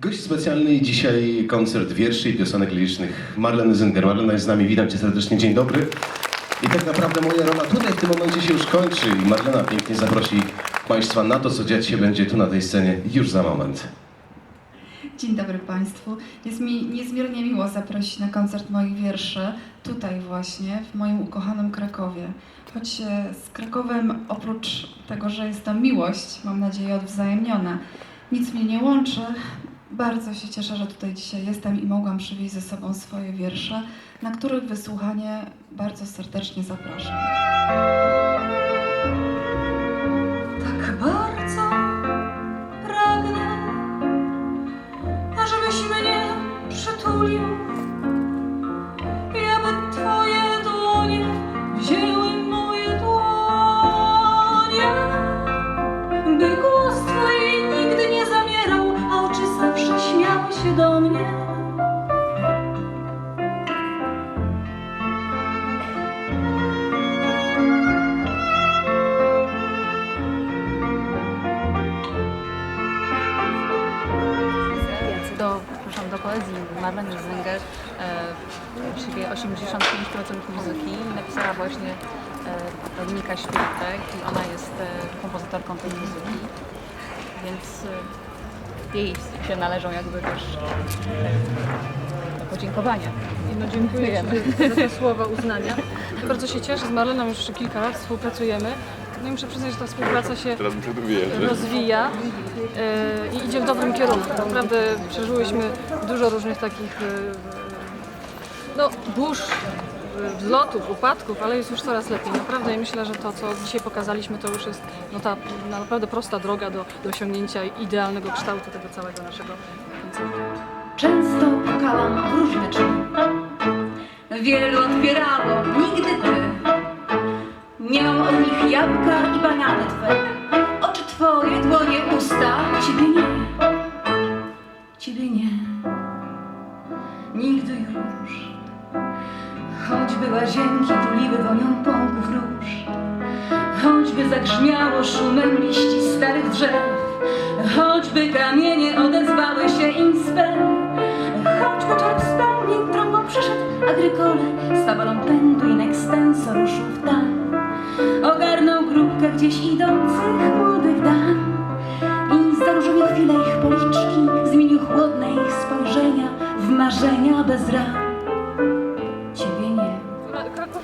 Gość specjalny dzisiaj koncert wierszy i piosenek lirycznych Marleny Zynger. Marlena jest z nami, witam cię serdecznie, dzień dobry. I tak naprawdę moja rola tutaj w tym momencie się już kończy i Marlena pięknie zaprosi Państwa na to, co dziać się będzie tu na tej scenie już za moment. Dzień dobry Państwu. Jest mi niezmiernie miło zaprosić na koncert moich wierszy tutaj właśnie, w moim ukochanym Krakowie. Choć e, z Krakowem oprócz tego, że jest tam miłość, mam nadzieję odwzajemniona, nic mnie nie łączy. Bardzo się cieszę, że tutaj dzisiaj jestem i mogłam przywieźć ze sobą swoje wiersze, na których wysłuchanie bardzo serdecznie zapraszam. Poezji Marleny Zynger właściwie 85% muzyki napisała właśnie e, Dominika Świertek i ona jest e, kompozytorką tej muzyki, więc e, jej się należą jakby też podziękowania. No dziękuję Ci za te słowa uznania. Bardzo się cieszę, z Marleną już kilka lat współpracujemy. No i muszę przyznać, że ta współpraca się Teraz muszę tu wierzyć. rozwija e, i idzie w dobrym kierunku. Naprawdę przeżyłyśmy dużo różnych takich e, no, burz, e, wzlotów, upadków, ale jest już coraz lepiej. Naprawdę i myślę, że to, co dzisiaj pokazaliśmy, to już jest no, ta naprawdę prosta droga do, do osiągnięcia idealnego kształtu tego całego naszego koncertu. Często pukałam w różne drzwi. Wielu otwierało, Choćby łazienki tuliły wonią pąków róż. Choćby zagrzmiało szumem liści starych drzew. Choćby kamienie odezwały się im swe. Choćby czar wspomnień trąbą przeszedł agrykole z fabulą pędu i extenso ruszył w dal. Ogarnął grupkę gdzieś idących młodych dam. I za różowe chwile ich policzki zmienił chłodne ich spojrzenia w marzenia bez ram.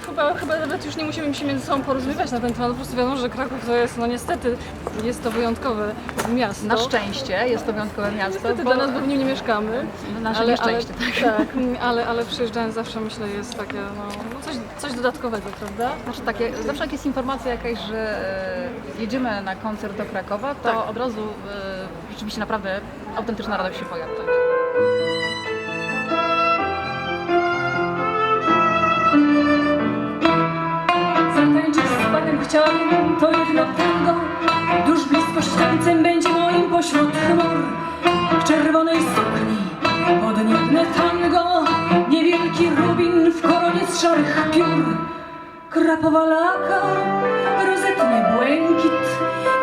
Chyba, chyba nawet już nie musimy się między sobą porozumiewać na ten temat. Po prostu wiadomo, że Kraków to jest, no niestety, jest to wyjątkowe miasto. Na szczęście jest to wyjątkowe miasto, Niestety bo dla nas, bo w nim nie mieszkamy. nasze nieszczęście. Ale, tak, mm, ale, ale przyjeżdżając zawsze myślę jest takie, no, no coś, coś dodatkowego, prawda? Znaczy takie, zawsze jak jest informacja jakaś, że e, jedziemy na koncert do Krakowa, to Tak. od razu e, rzeczywiście naprawdę autentyczna radość się pojawia. Pośród chmur W czerwonej sukni. Podniebne tango Niewielki rubin w koronie z szarych piór. Krapowa laka, rozetny błękit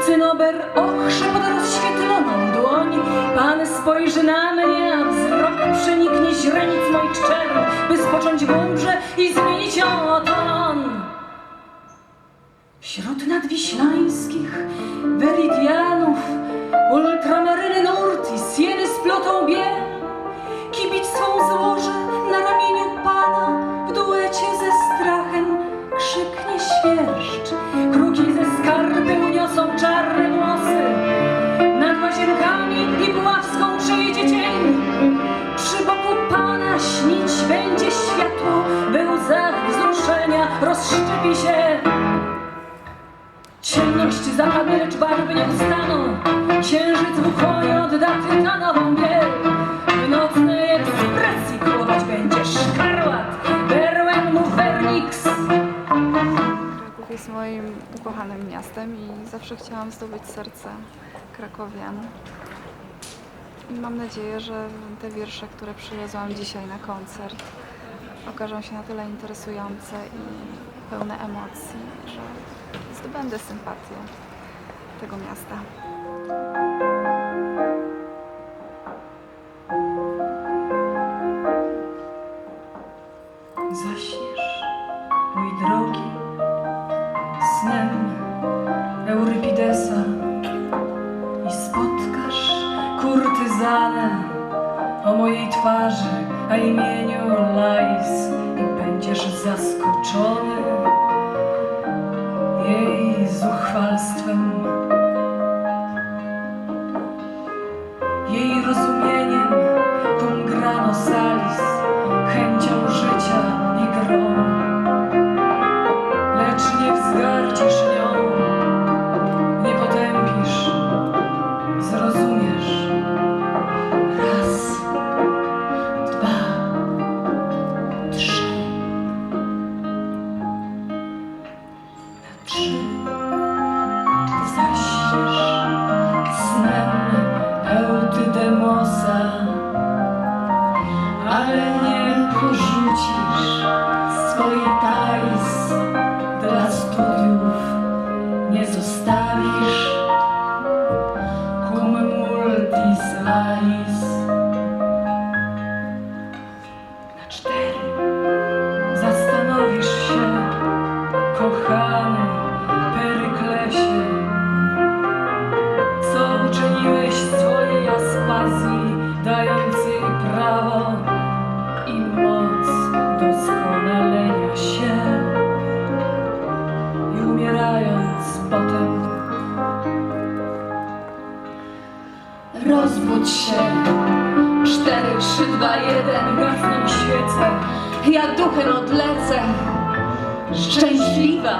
Cynober ochrze pod rozświetloną dłoń. Pan spojrzy na mnie, a wzrok przeniknie źrenic moich czerw By spocząć w umrze i zmienić o ton Wśród nadwiślańskich weridianów Ultramaryny nurt i sieny splotą biel Kibic swą złoży na ramieniu pana. W duecie ze strachem krzyknie świerszcz. Kruki ze skarby uniosą czarne włosy. Nad łazienkami i puławską przejdzie cień. Przy boku pana śnić będzie światło. By łzach wzruszenia rozszczepi się. Ciemność zapadnie, lecz barwy nie ustaną. Odda tytanową biel. W nocnej ekspresji królować będzie szkarłat. Berłem mu Fernix. Kraków jest moim ukochanym miastem i zawsze chciałam zdobyć serce krakowian. I mam nadzieję, że te wiersze, które przywiozłam dzisiaj na koncert, okażą się na tyle interesujące i pełne emocji, że zdobędę sympatię tego miasta. snem Eurypidesa i spotkasz kurtyzanę o mojej twarzy, a imieniu Lais i będziesz zaskoczony jej zuchwalstwem. Cztery zastanowisz się, kochany dwa, jeden, gasną świece, ja duchem odlecę, szczęśliwa,